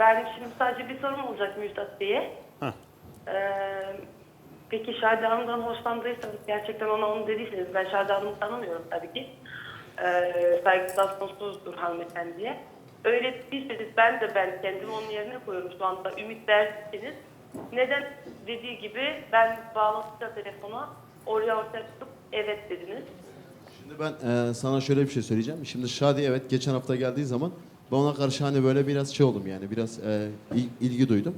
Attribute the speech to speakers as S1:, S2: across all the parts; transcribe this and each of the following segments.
S1: Ben şimdi sadece bir sorum olacak Müjdat Bey'e.
S2: Heh.
S1: Ee, peki Şadi Hanım'dan hoşlandıysanız gerçekten ona onu dediyseniz ben Şadi Hanım'ı tanımıyorum tabii ki. Ee, saygısız sonsuzdur hanımefendiye. Öyle değilseniz ben de ben kendimi onun yerine koyuyorum şu anda. Ümit dersiniz. Neden dediği gibi ben bağlantıda telefona oraya ortaya tutup evet dediniz.
S3: Şimdi ben e, sana şöyle bir şey söyleyeceğim. Şimdi Şadi evet geçen hafta geldiği zaman ben ona karşı hani böyle biraz şey oldum yani biraz e, il- ilgi duydum.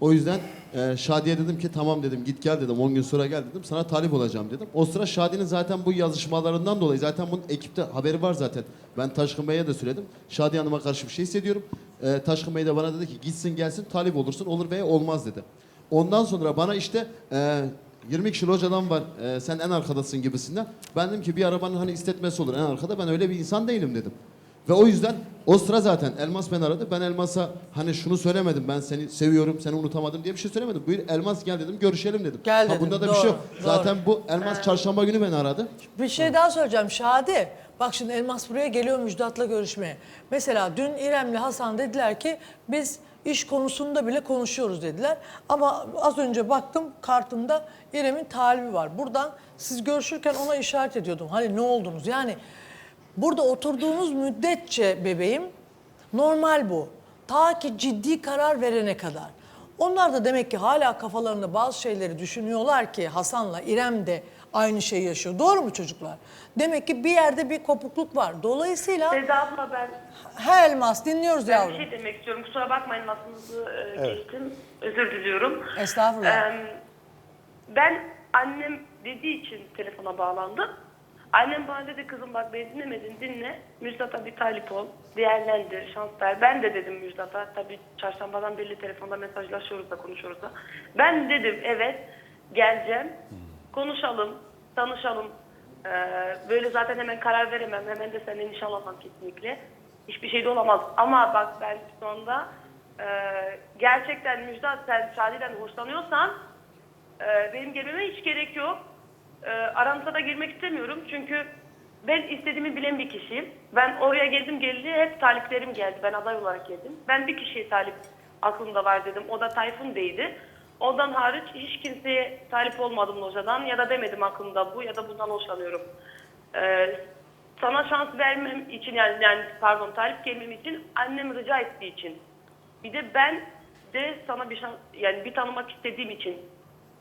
S3: O yüzden e, Şadi'ye dedim ki tamam dedim git gel dedim 10 gün sonra gel dedim sana talip olacağım dedim. O sıra Şadi'nin zaten bu yazışmalarından dolayı zaten bunun ekipte haberi var zaten. Ben Taşkın Bey'e de söyledim. Şadi Hanım'a karşı bir şey hissediyorum. E, Taşkın Bey de bana dedi ki gitsin gelsin talip olursun olur veya olmaz dedi. Ondan sonra bana işte e, 20 kişi hocadan var e, sen en arkadasın gibisinden. Ben dedim ki bir arabanın hani istetmesi olur en arkada ben öyle bir insan değilim dedim. Ve o yüzden o sıra zaten Elmas beni aradı. Ben Elmas'a hani şunu söylemedim ben seni seviyorum seni unutamadım diye bir şey söylemedim. Buyur Elmas gel dedim görüşelim dedim.
S4: Gel
S3: ha,
S4: dedim,
S3: bunda da bir
S4: doğru,
S3: şey yok.
S4: doğru.
S3: Zaten bu Elmas çarşamba günü beni aradı.
S4: Bir şey daha söyleyeceğim Şadi. Bak şimdi Elmas buraya geliyor Müjdat'la görüşmeye. Mesela dün İrem'le Hasan dediler ki biz iş konusunda bile konuşuyoruz dediler. Ama az önce baktım kartımda İrem'in talibi var. Buradan siz görüşürken ona işaret ediyordum. Hani ne oldunuz? Yani burada oturduğunuz müddetçe bebeğim normal bu. Ta ki ciddi karar verene kadar. Onlar da demek ki hala kafalarında bazı şeyleri düşünüyorlar ki Hasan'la İrem de aynı şeyi yaşıyor. Doğru mu çocuklar? Demek ki bir yerde bir kopukluk var. Dolayısıyla
S1: Seda abla ben
S4: he Elmas dinliyoruz
S1: Ben
S4: yavrum.
S1: bir şey demek istiyorum. Kusura bakmayın lafınızı e, geçtim. Özür diliyorum.
S4: Estağfurullah.
S1: Em, ben annem dediği için telefona bağlandım. Annem bana dedi kızım bak beni dinlemedin dinle. Müjdat'a bir talip ol. Değerlendir, şans ver. Ben de dedim Müjdat'a. Tabii çarşambadan beri telefonda mesajlaşıyoruz da konuşuyoruz da. Ben dedim evet geleceğim. Konuşalım, tanışalım. Ee, böyle zaten hemen karar veremem. Hemen de seninle nişanlamam kesinlikle. Hiçbir şey de olamaz. Ama bak ben şu anda e, gerçekten Müjdat sen Şadi'den hoşlanıyorsan ee, benim gelmeme hiç gerek yok. Ee, aranıza da girmek istemiyorum çünkü ben istediğimi bilen bir kişiyim. Ben oraya geldim geldi hep taliplerim geldi. Ben aday olarak geldim. Ben bir kişiye talip aklımda var dedim. O da Tayfun Bey'di. Ondan hariç hiç kimseye talip olmadım locadan ya da demedim aklımda bu ya da bundan hoşlanıyorum. Ee, sana şans vermem için yani, yani pardon talip gelmem için annem rica ettiği için. Bir de ben de sana bir şans yani bir tanımak istediğim için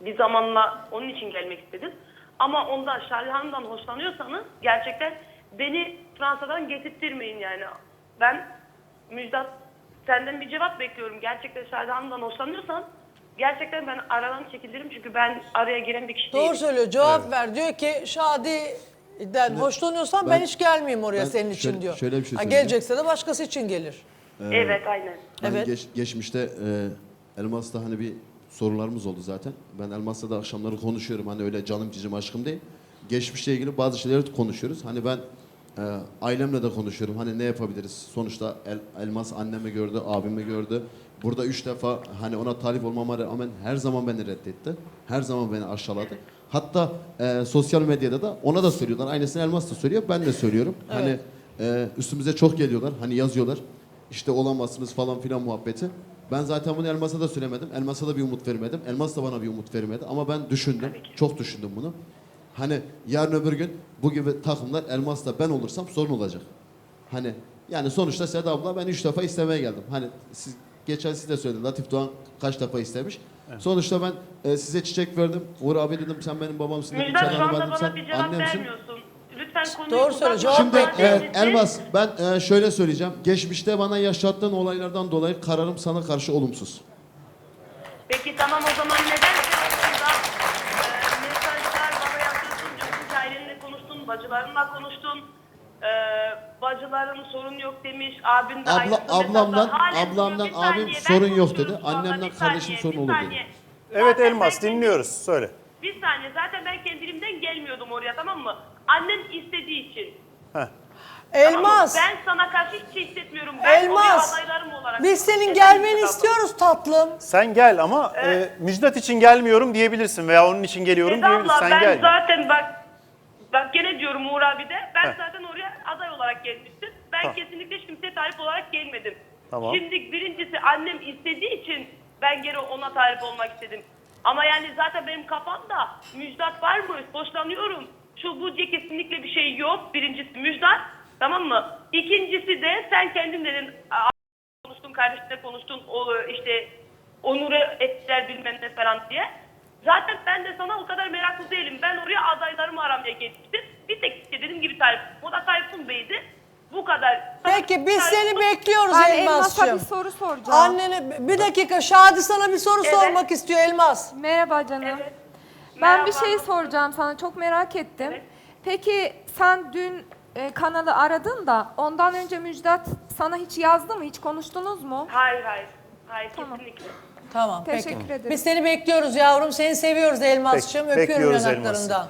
S1: bir zamanla onun için gelmek istedim. Ama ondan Şalhan'dan hoşlanıyorsanız gerçekten beni Fransa'dan getirttirmeyin yani. Ben Müjdat senden bir cevap bekliyorum. Gerçekten Şalhan'dan hoşlanıyorsan gerçekten ben aradan çekilirim çünkü ben araya giren bir kişi
S4: Doğru
S1: değilim.
S4: söylüyor. Cevap ver. Diyor ki Şadi'den hoşlanıyorsan ben,
S3: ben-
S4: hiç gelmeyeyim oraya
S3: ben
S4: senin için
S3: şöyle-
S4: diyor.
S3: şöyle bir şey
S4: ha, gelecekse de başkası için gelir.
S1: Evet aynen.
S3: Hani
S4: Evet.
S3: geç- geçmişte e, Elmas'ta hani bir sorularımız oldu zaten. Ben Elmas'la da akşamları konuşuyorum. Hani öyle canım cicim aşkım değil. Geçmişle ilgili bazı şeyleri konuşuyoruz. Hani ben e, ailemle de konuşuyorum. Hani ne yapabiliriz? Sonuçta El- Elmas annemi gördü, abimi gördü. Burada üç defa hani ona talip olmama rağmen her zaman beni reddetti. Her zaman beni aşağıladı. Hatta e, sosyal medyada da ona da söylüyorlar. Aynısını Elmas da söylüyor. Ben de söylüyorum. Hani e, üstümüze çok geliyorlar. Hani yazıyorlar. İşte olamazsınız falan filan muhabbeti. Ben zaten bunu Elmas'a da söylemedim. Elmas'a da bir umut vermedim. Elmas da bana bir umut vermedi. Ama ben düşündüm. Çok düşündüm bunu. Hani yarın öbür gün bu gibi takımlar Elmas'la ben olursam sorun olacak. Hani yani sonuçta Seda abla ben üç defa istemeye geldim. Hani siz geçen siz de söyledin Latif Doğan kaç defa istemiş. Sonuçta ben e, size çiçek verdim. Uğur abi dedim sen benim babamsın dedim.
S1: Müjdat şu
S3: Çanağını
S1: anda bana
S3: sen
S1: bir cevap
S3: annemsin.
S1: vermiyorsun. Lütfen konuyu
S4: Doğru söyle, cevap
S3: Şimdi
S4: ver.
S3: e, Elmas ben e, şöyle söyleyeceğim. Geçmişte bana yaşattığın olaylardan dolayı kararım sana karşı olumsuz.
S1: Peki tamam o zaman neden aslında e, mesajlar bana yapıyorsun ki ailenle konuştun, bacılarınla konuştun. E, bacıların sorun yok demiş, abin de
S3: Abla- ablamdan-
S1: mesajlar.
S3: Ablamdan
S1: diyor, bir saniye,
S3: abim
S1: ben
S3: sorun yok
S1: konuşuyorum
S3: dedi.
S1: şu anda,
S3: Annemden
S1: bir
S3: kardeşim
S1: saniye,
S3: sorun
S1: bir
S3: olur dedi.
S1: saniye.
S2: Evet
S1: Zaten
S2: Elmas
S1: kendi-
S2: dinliyoruz. Söyle.
S1: Bir saniye zaten ben kendi elimden gelmiyordum oraya tamam mı? Annem istediği için.
S2: Heh.
S1: Tamam mı?
S4: Elmas.
S1: Ben sana karşı hiç şey hissetmiyorum. Ben
S4: Elmas.
S1: adaylarım olarak.
S4: Biz senin
S1: Efendim
S4: gelmeni istiyoruz tatlım.
S2: Sen gel ama e, Müjdat için gelmiyorum diyebilirsin veya onun için geliyorum
S1: Seda
S2: diyebilirsin.
S1: abla
S2: Sen
S1: ben
S2: gel.
S1: zaten bak bak gene diyorum Uğur abi de ben
S2: Heh.
S1: zaten oraya aday olarak gelmiştim. Ben
S2: Ha.
S1: kesinlikle hiç kimseye talip olarak gelmedim.
S2: Tamam.
S1: Şimdi birincisi annem istediği için ben geri ona talip olmak istedim. Ama yani zaten benim kafamda müjdat var mı? Hoşlanıyorum. Şu bu diye kesinlikle bir şey yok. Birincisi müjdat. Tamam mı? İkincisi de sen kendin dedin. konuştun, kardeşine konuştun. O işte onuru ettiler bilmem ne falan diye. Zaten ben de sana o kadar meraklı değilim. Ben oraya adaylarımı aramaya geçmiştim. Bir tek işte dediğim gibi Tayyip. O da Tayyip'in Bey'di. Bu kadar.
S4: Peki biz seni bekliyoruz
S5: Elmas'a
S4: Elmas'cığım.
S5: bir soru soracağım.
S4: Annene bir dakika Şadi sana bir soru
S1: Evet.
S4: sormak istiyor Elmas.
S5: Merhaba canım.
S1: Evet.
S5: Ben bir şey soracağım sana. Çok merak ettim.
S1: Evet.
S5: Peki sen dün e, kanalı aradın da ondan önce Müjdat sana hiç yazdı mı? Hiç konuştunuz mu?
S1: Hayır hayır. Hayır
S5: Tamam.
S1: kesinlikle.
S4: Tamam
S5: Teşekkür
S4: peki.
S5: ederim.
S4: Biz seni bekliyoruz yavrum. Seni seviyoruz Elmas'cığım.
S2: Peki,
S4: Öpüyorum
S2: bekliyoruz
S4: yanaklarından.
S2: Elmas'ı.